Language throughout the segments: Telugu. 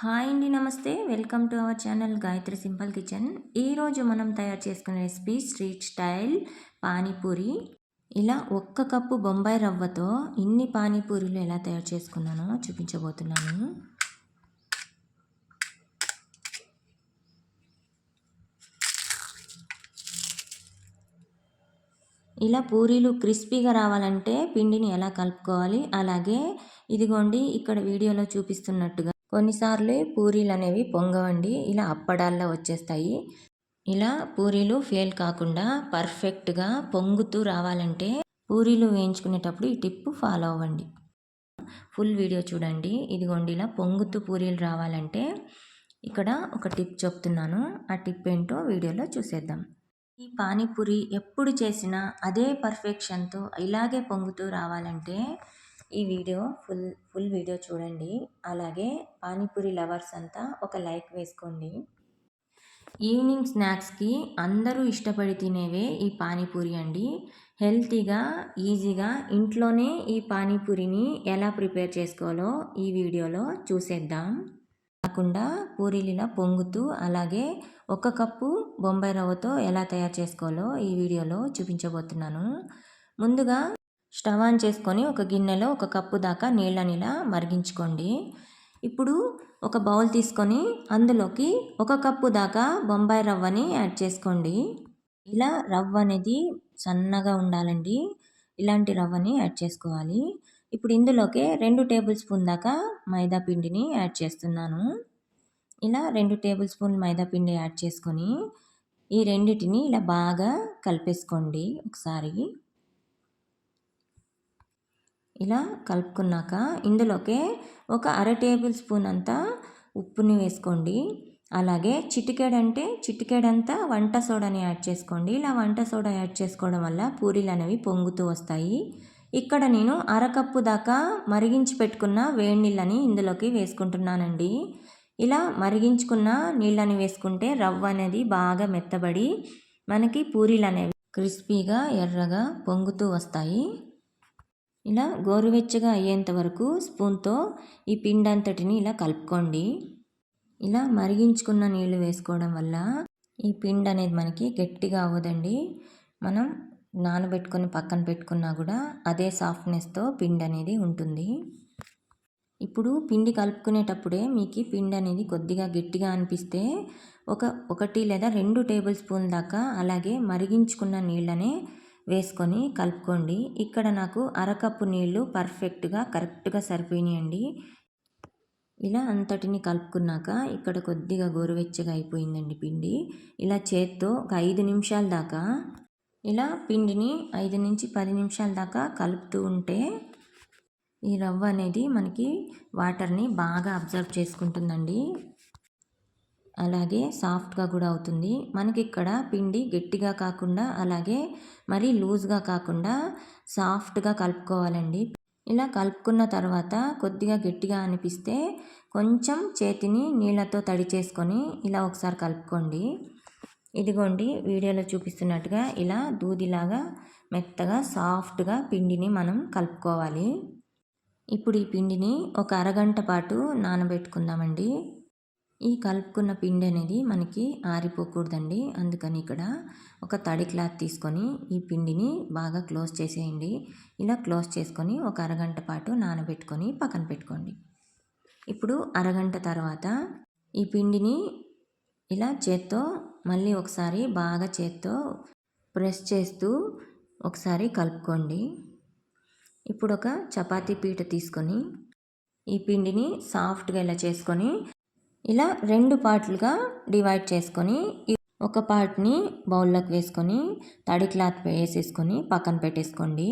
హాయ్ అండి namaste. Welcome to our channel Gayatri simple kitchen. ఈరోజు మనం తయారు చేసుకునే రెసిపీ స్ట్రీట్ స్టైల్ పానీపూరి. ఇలా ఒక్క కప్పు బొంబాయి రవ్వతో ఇన్ని పానీపూరీలు ఎలా తయారు చేసుకున్నానో చూపించబోతున్నాను. ఇలా పూరీలు క్రిస్పీగా రావాలంటే పిండిని ఎలా కలుపుకోవాలి? అలాగే ఇదిగోండి ఇక్కడ వీడియోలో చూపిస్తున్నట్టుగా కొన్నిసార్లు పూరీలు అనేవి పొంగవండి. ఇలా అప్పడాల్లో వచ్చేస్తాయి. ఇలా పూరీలు ఫెయిల్ కాకుండా పర్ఫెక్ట్గా పొంగుతూ రావాలంటే పూరీలు వేయించుకునేటప్పుడు ఈ టిప్ ఫాలో అవ్వండి. ఫుల్ వీడియో చూడండి. ఇదిగోండి ఇలా పొంగుతూ పూరీలు రావాలంటే ఇక్కడ ఒక టిప్ చెప్తున్నాను. ఆ టిప్ ఏంటో వీడియోలో చూసేద్దాం. ఈ పానీపూరి ఎప్పుడు చేసినా అదే పర్ఫెక్షన్తో ఇలాగే పొంగుతూ రావాలంటే ఈ వీడియో ఫుల్ ఫుల్ వీడియో చూడండి. అలాగే పానీపూరి లవర్స్ అంతా ఒక లైక్ వేసుకోండి. ఈవినింగ్ స్నాక్స్కి అందరూ ఇష్టపడి తినేవే ఈ పానీపూరి అండి. హెల్తీగా ఈజీగా ఇంట్లోనే ఈ పానీపూరిని ఎలా ప్రిపేర్ చేసుకోవాలో ఈ వీడియోలో చూసేద్దాం. కాకుండా పూరీలు ఇలా పొంగుతూ అలాగే ఒక కప్పు బొంబాయి రవ్వతో ఎలా తయారు చేసుకోవాలో ఈ వీడియోలో చూపించబోతున్నాను. ముందుగా స్టవ్ ఆన్ చేసుకొని ఒక గిన్నెలో ఒక కప్పు దాకా నీళ్ళని ఇలా మరిగించుకోండి. ఇప్పుడు ఒక బౌల్ తీసుకొని అందులోకి ఒక కప్పు దాకా బొంబాయి రవ్వని యాడ్ చేసుకోండి. ఇలా రవ్వ అనేది సన్నగా ఉండాలండి. ఇలాంటి రవ్వని యాడ్ చేసుకోవాలి. ఇప్పుడు ఇందులోకి రెండు టేబుల్ స్పూన్ దాకా మైదా పిండిని యాడ్ చేస్తున్నాను. ఇలా రెండు టేబుల్ స్పూన్ మైదా పిండి యాడ్ చేసుకొని ఈ రెండిటిని ఇలా బాగా కలిపేసుకోండి ఒకసారి. ఇలా కలుపుకున్నాక ఇందులోకే ఒక అర టేబుల్ స్పూన్ అంతా ఉప్పుని వేసుకోండి. అలాగే చిటికేడంటే చిటికేడంతా వంట సోడాని యాడ్ చేసుకోండి. ఇలా వంట సోడా యాడ్ చేసుకోవడం వల్ల పూరీలు అనేవి పొంగుతూ వస్తాయి. ఇక్కడ నేను అరకప్పు దాకా మరిగించి పెట్టుకున్న వేడి నీళ్ళని ఇందులోకి వేసుకుంటున్నానండి. ఇలా మరిగించుకున్న నీళ్ళని వేసుకుంటే రవ్వ అనేది బాగా మెత్తబడి మనకి పూరీలు అనేవి క్రిస్పీగా ఎర్రగా పొంగుతూ వస్తాయి. ఇలా గోరువెచ్చగా అయ్యేంత వరకు స్పూన్తో ఈ పిండి అంతటిని ఇలా కలుపుకోండి. ఇలా మరిగించుకున్న నీళ్ళు వేసుకోవడం వల్ల ఈ పిండి అనేది మనకి గట్టిగా అవ్వదండి. మనం నానబెట్టుకొని పక్కన పెట్టుకున్నా కూడా అదే సాఫ్ట్నెస్తో పిండి అనేది ఉంటుంది. ఇప్పుడు పిండి కలుపుకునేటప్పుడే మీకు పిండి అనేది కొద్దిగా గట్టిగా అనిపిస్తే ఒక ఒకటి లేదా రెండు టేబుల్ స్పూన్ దాకా అలాగే మరిగించుకున్న నీళ్ళనే వేసుకొని కలుపుకోండి. ఇక్కడ నాకు అరకప్పు నీళ్ళు పర్ఫెక్ట్గా కరెక్ట్గా సరిపోయినాయండి. ఇలా అంతటిని కలుపుకున్నాక ఇక్కడ కొద్దిగా గోరువెచ్చగా అయిపోయిందండి పిండి. ఇలా చేత్తో ఒక ఐదు నిమిషాల దాకా ఇలా పిండిని ఐదు నుంచి పది నిమిషాల దాకా కలుపుతూ ఉంటే ఈ రవ్వ అనేది మనకి వాటర్ని బాగా అబ్జర్వ్ చేసుకుంటుందండి. అలాగే సాఫ్ట్గా కూడా అవుతుంది. మనకి ఇక్కడ పిండి గట్టిగా కాకుండా అలాగే మరీ లూజ్గా కాకుండా సాఫ్ట్గా కలుపుకోవాలండి. ఇలా కలుపుకున్న తర్వాత కొద్దిగా గట్టిగా అనిపిస్తే కొంచెం చేతిని నీళ్ళతో తడి చేసుకొని ఇలా ఒకసారి కలుపుకోండి. ఇదిగోండి వీడియోలో చూపిస్తున్నట్టుగా ఇలా దూదిలాగా మెత్తగా సాఫ్ట్గా పిండిని మనం కలుపుకోవాలి. ఇప్పుడు ఈ పిండిని ఒక అరగంట పాటు నానబెట్టుకుందామండి. ఈ కలుపుకున్న పిండి అనేది మనకి ఆరిపోకూడదండి. అందుకని ఇక్కడ ఒక తడి క్లాత్ తీసుకొని ఈ పిండిని బాగా క్లోజ్ చేసేయండి. ఇలా క్లోజ్ చేసుకొని ఒక అరగంట పాటు నానబెట్టుకొని పక్కన పెట్టుకోండి. ఇప్పుడు అరగంట తర్వాత ఈ పిండిని ఇలా చేత్తో మళ్ళీ ఒకసారి బాగా చేత్తో ప్రెస్ చేస్తూ ఒకసారి కలుపుకోండి. ఇప్పుడు ఒక చపాతీ పీట తీసుకొని ఈ పిండిని సాఫ్ట్గా ఇలా చేసుకొని ఇలా రెండు పార్ట్లుగా డివైడ్ చేసుకొని ఒక పార్ట్ని బౌల్లోకి వేసుకొని తడి క్లాత్ వేసేసుకొని పక్కన పెట్టేసుకోండి.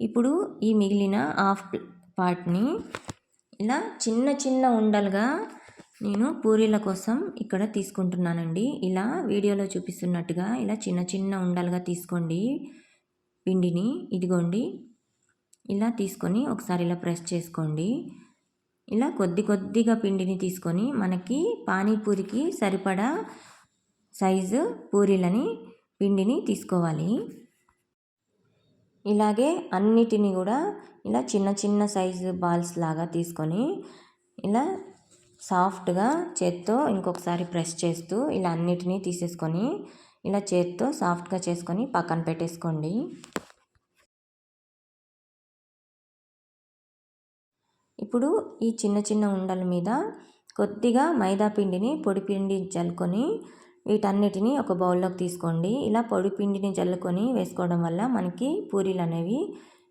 ఇప్పుడు ఈ మిగిలిన హాఫ్ పార్ట్ని ఇలా చిన్న చిన్న ఉండలుగా నేను పూరీల కోసం ఇక్కడ తీసుకుంటున్నానండి. ఇలా వీడియోలో చూపిస్తున్నట్టుగా ఇలా చిన్న చిన్న ఉండలుగా తీసుకోండి. పిండిని ఇదిగోండి. ఇలా తీసుకొని ఒకసారి ఇలా ప్రెస్ చేసుకోండి. ఇలా కొద్ది కొద్దిగా పిండిని తీసుకొని మనకి పానీపూరికి సరిపడా సైజు పూరీలని పిండిని తీసుకోవాలి. ఇలాగే అన్నిటిని కూడా ఇలా చిన్న చిన్న సైజు బాల్స్ లాగా తీసుకొని ఇలా సాఫ్ట్గా చేత్తో ఇంకొకసారి ప్రెస్ చేస్తూ ఇలా అన్నిటినీ తీసేసుకొని ఇలా చేత్తో సాఫ్ట్గా చేసుకొని పక్కన పెట్టేసుకోండి. ఇప్పుడు ఈ చిన్న చిన్న ఉండల మీద కొద్దిగా మైదా పిండిని పొడి పిండి జల్లుకొని వీటన్నిటిని ఒక బౌల్లోకి తీసుకోండి. ఇలా పొడి పిండిని జల్లుకొని వేసుకోవడం వల్ల మనకి పూరీలు అనేవి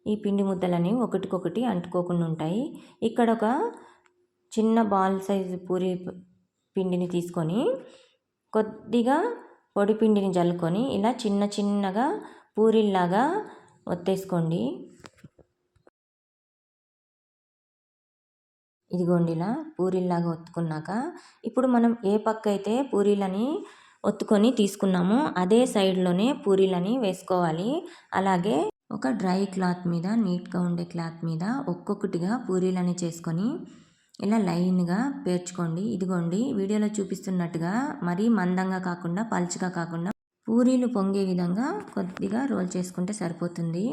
ఈ పిండి ముద్దలు అనేవి ఒకటికొకటి అంటుకోకుండా ఉంటాయి. ఇక్కడ ఒక చిన్న బాల్ సైజు పూరి పిండిని తీసుకొని కొద్దిగా పొడి పిండిని జల్లుకొని ఇలా చిన్న చిన్నగా పూరీల్లాగా ఒత్తేసుకోండి. ఇదిగోండి ఇలా పూరీల్లాగా ఒత్తుకున్నాక ఇప్పుడు మనం ఏ పక్క అయితే పూరీలని ఒత్తుకొని తీసుకున్నామో అదే సైడ్లోనే పూరీలని వేసుకోవాలి. అలాగే ఒక డ్రై క్లాత్ మీద నీట్గా ఉండే క్లాత్ మీద ఒక్కొక్కటిగా పూరీలని చేసుకొని ఇలా లైన్గా పేర్చుకోండి. ఇదిగోండి వీడియోలో చూపిస్తున్నట్టుగా మరీ మందంగా కాకుండా పల్చగా కాకుండా పూరీలు పొంగే విధంగా కొద్దిగా రోల్ చేసుకుంటే సరిపోతుంది.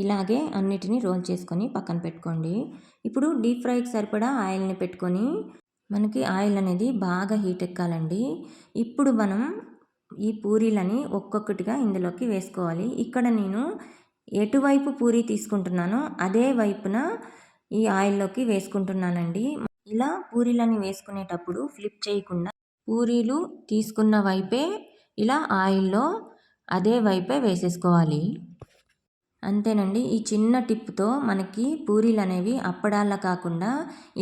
ఇలాగే అన్నిటినీ రోల్ చేసుకొని పక్కన పెట్టుకోండి. ఇప్పుడు డీప్ ఫ్రైకి సరిపడా ఆయిల్ని పెట్టుకొని మనకి ఆయిల్ అనేది బాగా హీట్ ఎక్కాలండి. ఇప్పుడు మనం ఈ పూరీలని ఒక్కొక్కటిగా ఇందులోకి వేసుకోవాలి. ఇక్కడ నేను ఎటువైపు పూరి తీసుకుంటున్నానో అదే వైపున ఈ ఆయిల్లోకి వేసుకుంటున్నానండి. ఇలా పూరీలని వేసుకునేటప్పుడు ఫ్లిప్ చేయకుండా పూరీలు తీసుకున్న వైపే ఇలా ఆయిల్లో అదే వైపే వేసేసుకోవాలి. అంతేనండి. ఈ చిన్న టిప్తో మనకి పూరీలు అనేవి అప్పడాల్లా కాకుండా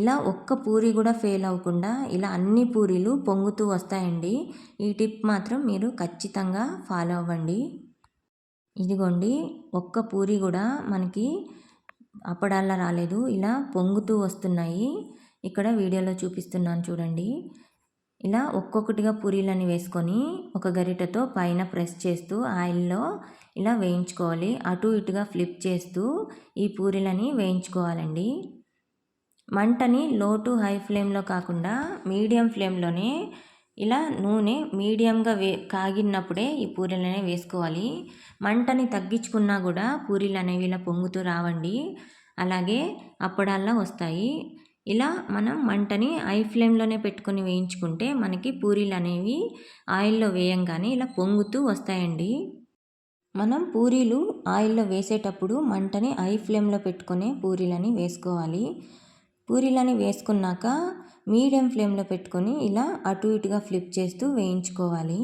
ఇలా ఒక్క పూరి కూడా ఫెయిల్ అవ్వకుండా ఇలా అన్ని పూరీలు పొంగుతూ వస్తాయండి. ఈ టిప్ మాత్రం మీరు ఖచ్చితంగా ఫాలో అవ్వండి. ఇదిగోండి. ఒక్క పూరి కూడా మనకి అప్పడాల్లా రాలేదు. ఇలా పొంగుతూ వస్తున్నాయి. ఇక్కడ వీడియోలో చూపిస్తున్నాను చూడండి. ఇలా ఒక్కొక్కటిగా పూరీలని వేసుకొని ఒక గరిటతో పైన ప్రెస్ చేస్తూ ఆయిల్లో ఇలా వేయించుకోవాలి. అటు ఇటుగా ఫ్లిప్ చేస్తూ ఈ పూరీలని వేయించుకోవాలండి. మంటని లో టు హై ఫ్లేమ్లో కాకుండా మీడియం ఫ్లేమ్లోనే ఇలా నూనె మీడియంగా వే కాగినప్పుడే ఈ పూరీలు అనేవి వేసుకోవాలి. మంటని తగ్గించుకున్నా కూడా పూరీలు అనేవి ఇలా పొంగుతూ రావండి. అలాగే అప్పడాల్లా వస్తాయి. ఇలా మనం మంటని ఐ ఫ్లేమ్లోనే పెట్టుకొని వేయించుకుంటే మనకి పూరీలు అనేవి ఆయిల్లో వేయంగానే ఇలా పొంగుతూ వస్తాయండి. మనం పూరీలు ఆయిల్లో వేసేటప్పుడు మంటని ఐ ఫ్లేమ్లో పెట్టుకునే పూరీలని వేసుకోవాలి. పూరీలని వేసుకున్నాక మీడియం ఫ్లేమ్లో పెట్టుకొని ఇలా అటు ఇటుగా ఫ్లిప్ చేస్తూ వేయించుకోవాలి.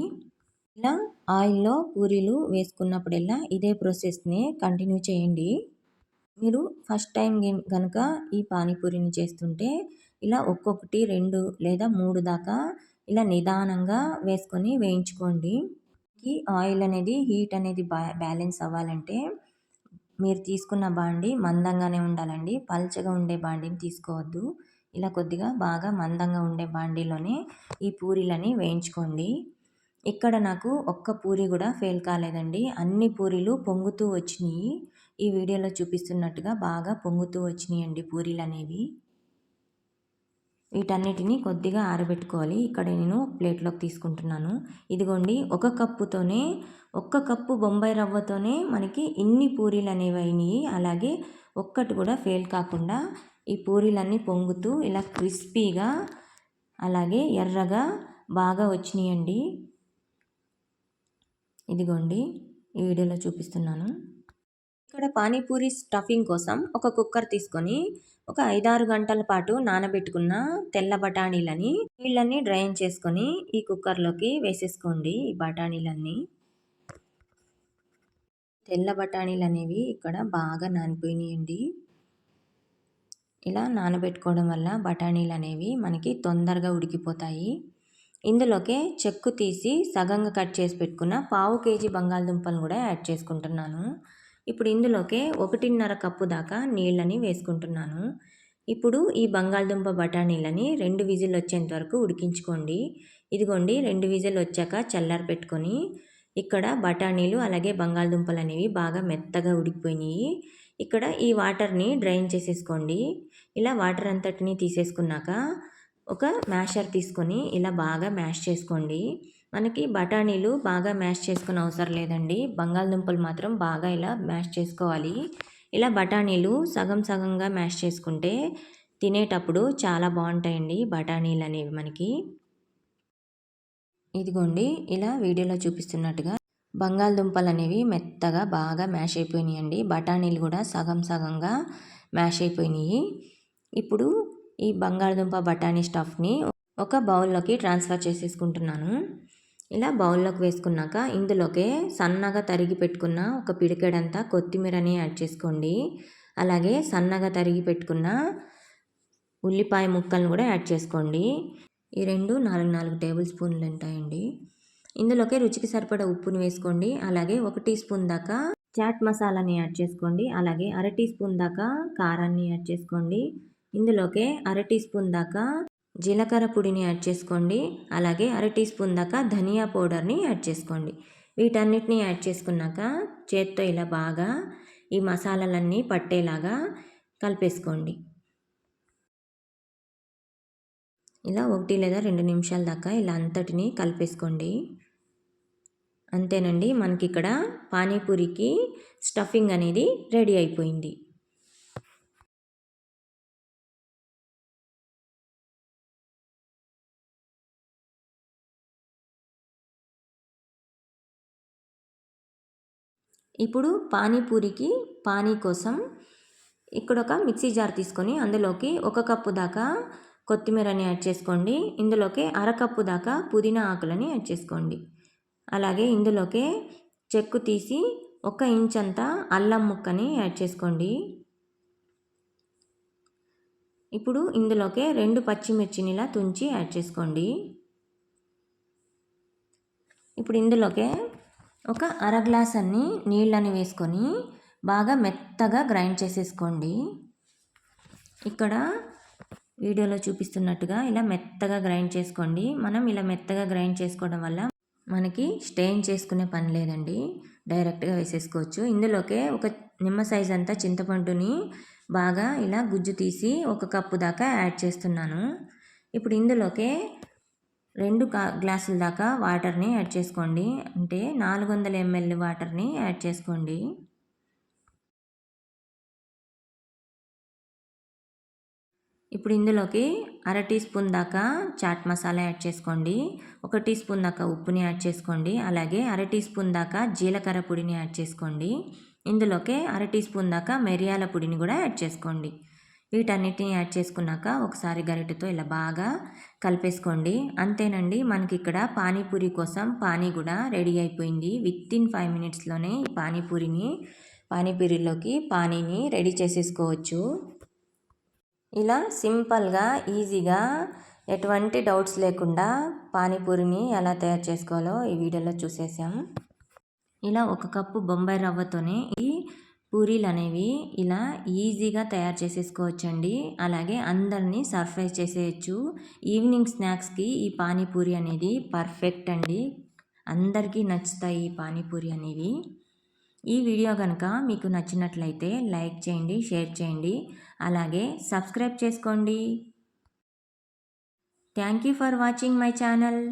ఇలా ఆయిల్లో పూరీలు వేసుకున్నప్పుడల్లా ఇదే ప్రాసెస్ని కంటిన్యూ చేయండి. మీరు ఫస్ట్ టైం కనుక ఈ పానీపూరిని చేస్తుంటే ఇలా ఒక్కొక్కటి రెండు లేదా మూడు దాకా ఇలా నిదానంగా వేసుకొని వేయించుకోండి. ఈ ఆయిల్ అనేది హీట్ అనేది బ్యా బ్యాలెన్స్ అవ్వాలంటే మీరు తీసుకున్న బాండి మందంగానే ఉండాలండి. పల్చగా ఉండే బాండిని తీసుకోవద్దు. ఇలా కొద్దిగా బాగా మందంగా ఉండే బాండీలోనే ఈ పూరీలని వేయించుకోండి. ఇక్కడ నాకు ఒక్క పూరి కూడా ఫెయిల్ కాలేదండి. అన్ని పూరీలు పొంగుతూ వచ్చినాయి. ఈ వీడియోలో చూపిస్తున్నట్టుగా బాగా పొంగుతూ వచ్చినాయండి పూరీలు అనేవి వీటన్నిటిని కొద్దిగా ఆరబెట్టుకోవాలి. ఇక్కడ నేను ప్లేట్లోకి తీసుకుంటున్నాను. ఇదిగోండి ఒక కప్పుతోనే ఒక్క కప్పు బొంబాయి రవ్వతోనే మనకి ఇన్ని పూరీలు అనేవి అయినాయి. అలాగే ఒక్కటి కూడా ఫెయిల్ కాకుండా ఈ పూరీలన్నీ పొంగుతూ ఇలా క్రిస్పీగా అలాగే ఎర్రగా బాగా వచ్చినాయండి. ఇదిగోండి ఈ వీడియోలో చూపిస్తున్నాను. ఇక్కడ పానీపూరి స్టఫింగ్ కోసం ఒక కుక్కర్ తీసుకొని ఒక ఐదారు గంటల పాటు నానబెట్టుకున్న తెల్ల బఠానీలని నీళ్ళని డ్రైన్ చేసుకొని ఈ కుక్కర్లోకి వేసేసుకోండి ఈ బఠానీలన్నీ. తెల్ల బఠానీలు అనేవి ఇక్కడ బాగా నానిపోయినాయండి. ఇలా నానబెట్టుకోవడం వల్ల బఠానీలు అనేవి మనకి తొందరగా ఉడికిపోతాయి. ఇందులోకే చెక్కు తీసి సగంగా కట్ చేసి పెట్టుకున్న పావు కేజీ బంగాళదుంపలను కూడా యాడ్ చేసుకుంటున్నాను. ఇప్పుడు ఇందులోకే ఒకటిన్నర కప్పు దాకా నీళ్ళని వేసుకుంటున్నాను. ఇప్పుడు ఈ బంగాళదుంప బఠానీలని రెండు విజిల్ వచ్చేంత వరకు ఉడికించుకోండి. ఇదిగోండి రెండు విజిల్ వచ్చాక చల్లారి పెట్టుకొని ఇక్కడ బఠానీలు అలాగే బంగాళదుంపలు అనేవి బాగా మెత్తగా ఉడికిపోయినాయి. ఇక్కడ ఈ వాటర్ని డ్రైన్ చేసేసుకోండి. ఇలా వాటర్ అంతటిని తీసేసుకున్నాక ఒక మ్యాషర్ తీసుకొని ఇలా బాగా మ్యాష్ చేసుకోండి. మనకి బఠానీలు బాగా మ్యాష్ చేసుకునే అవసరం లేదండి. బంగాళదుంపలు మాత్రం బాగా ఇలా మ్యాష్ చేసుకోవాలి. ఇలా బఠానీలు సగం సగంగా మ్యాష్ చేసుకుంటే తినేటప్పుడు చాలా బాగుంటాయండి బఠానీలు అనేవి మనకి. ఇదిగోండి ఇలా వీడియోలో చూపిస్తున్నట్టుగా బంగాళదుంపలు అనేవి మెత్తగా బాగా మ్యాష్ అయిపోయినాయండి. బఠానీలు కూడా సగం సగంగా మ్యాష్ అయిపోయినాయి. ఇప్పుడు ఈ బంగాళదుంప బఠానీ స్టఫ్ని ఒక బౌల్లోకి ట్రాన్స్ఫర్ చేసేసుకుంటున్నాను. ఇలా బౌల్లోకి వేసుకున్నాక ఇందులోకే సన్నగా తరిగి పెట్టుకున్న ఒక పిడికెడంతా కొత్తిమీరని యాడ్ చేసుకోండి. అలాగే సన్నగా తరిగి పెట్టుకున్న ఉల్లిపాయ ముక్కలను కూడా యాడ్ చేసుకోండి. ఈ రెండు నాలుగు నాలుగు టేబుల్ స్పూన్లు ఉంటాయండి. ఇందులోకి రుచికి సరిపడా ఉప్పుని వేసుకోండి. అలాగే ఒక టీ స్పూన్ దాకా చాట్ మసాలాని యాడ్ చేసుకోండి. అలాగే అర టీ స్పూన్ దాకా కారాన్ని యాడ్ చేసుకోండి. ఇందులోకే అర టీ స్పూన్ దాకా జీలకర్ర పొడిని యాడ్ చేసుకోండి. అలాగే అర టీ స్పూన్ దాకా ధనియా పౌడర్ని యాడ్ చేసుకోండి. వీటన్నిటిని యాడ్ చేసుకున్నాక చేత్తో ఇలా బాగా ఈ మసాలాలన్నీ పట్టేలాగా కలిపేసుకోండి. ఇలా ఒకటి లేదా రెండు నిమిషాల దాకా ఇలా అంతటిని కలిపేసుకోండి. అంతేనండి మనకి ఇక్కడ పానీపూరికి స్టఫింగ్ అనేది రెడీ అయిపోయింది. ఇప్పుడు పానీపూరికి పానీ కోసం ఇక్కడ ఒక మిక్సీ జార్ తీసుకొని అందులోకి ఒక కప్పు దాకా కొత్తిమీరని యాడ్ చేసుకోండి. ఇందులోకి అరకప్పు దాకా పుదీనా ఆకులని యాడ్ చేసుకోండి. అలాగే ఇందులోకి చెక్కు తీసి ఒక ఇంచ్ అంతా అల్లం ముక్కని యాడ్ చేసుకోండి. ఇప్పుడు ఇందులోకి రెండు పచ్చిమిర్చిని ఇలా తుంచి యాడ్ చేసుకోండి. ఇప్పుడు ఇందులోకి ఒక అర గ్లాస్ అన్ని నీళ్ళని వేసుకొని బాగా మెత్తగా గ్రైండ్ చేసేసుకోండి. ఇక్కడ వీడియోలో చూపిస్తున్నట్టుగా ఇలా మెత్తగా గ్రైండ్ చేసుకోండి. మనం ఇలా మెత్తగా గ్రైండ్ చేసుకోవడం వల్ల మనకి స్టెయిన్ చేసుకునే పని లేదండి. డైరెక్ట్గా వేసేసుకోవచ్చు. ఇందులోకే ఒక నిమ్మ సైజ్ అంతా చింతపండుని బాగా ఇలా గుజ్జు తీసి ఒక కప్పు దాకా యాడ్ చేస్తున్నాను. ఇప్పుడు ఇందులోకే రెండు గ్లాసుల దాకా వాటర్ని యాడ్ చేసుకోండి. అంటే నాలుగు వందల ఎంఎల్ వాటర్ని యాడ్ చేసుకోండి. ఇప్పుడు ఇందులోకి అర టీ స్పూన్ దాకా చాట్ మసాలా యాడ్ చేసుకోండి. ఒక టీ స్పూన్ దాకా ఉప్పుని యాడ్ చేసుకోండి. అలాగే అర టీ స్పూన్ దాకా జీలకర్ర పొడిని యాడ్ చేసుకోండి. ఇందులోకి అర టీ స్పూన్ దాకా మిరియాల పొడిని కూడా యాడ్ చేసుకోండి. వీటన్నిటిని యాడ్ చేసుకున్నాక ఒకసారి గరిటెతో ఇలా బాగా కలిపేసుకోండి. అంతేనండి మనకి ఇక్కడ పానీపూరి కోసం పానీ కూడా రెడీ అయిపోయింది. విత్ ఇన్ ఫైవ్ మినిట్స్లోనే పానీపూరిని పానీపూరిలోకి పానీని రెడీ చేసేసుకోవచ్చు. ఇలా సింపుల్గా ఈజీగా ఎటువంటి డౌట్స్ లేకుండా పానీపూరిని ఎలా తయారు చేసుకోవాలో ఈ వీడియోలో చూసేసాం. ఇలా ఒక కప్పు బొంబాయి రవ్వతోనే ఈ పూరీలు అనేవి ఇలా ఈజీగా తయారు చేసేసుకోవచ్చండి. అలాగే అందరినీ సర్ప్రైజ్ చేసేయచ్చు. ఈవినింగ్ స్నాక్స్కి ఈ పానీపూరి అనేది పర్ఫెక్ట్ అండి అందరికీ నచ్చుతాయి ఈ పానీపూరి అనేవి. ఈ వీడియో కనుక మీకు నచ్చినట్లయితే లైక్ చేయండి షేర్ చేయండి. అలాగే సబ్స్క్రైబ్ చేసుకోండి. Thank you for watching my channel.